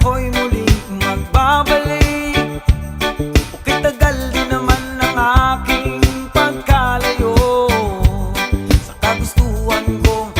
ako'y muling magbabalik. Bukit tagal din naman ang aking pagkalayo Sa kagustuhan kong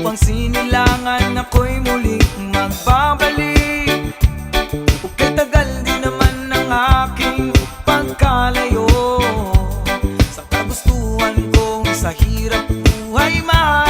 upang sinilangan ako'y muling magbabalik. Bukit tagal din naman ang aking pagkalayo. Sa kagustuhan kong sa hirap buhay man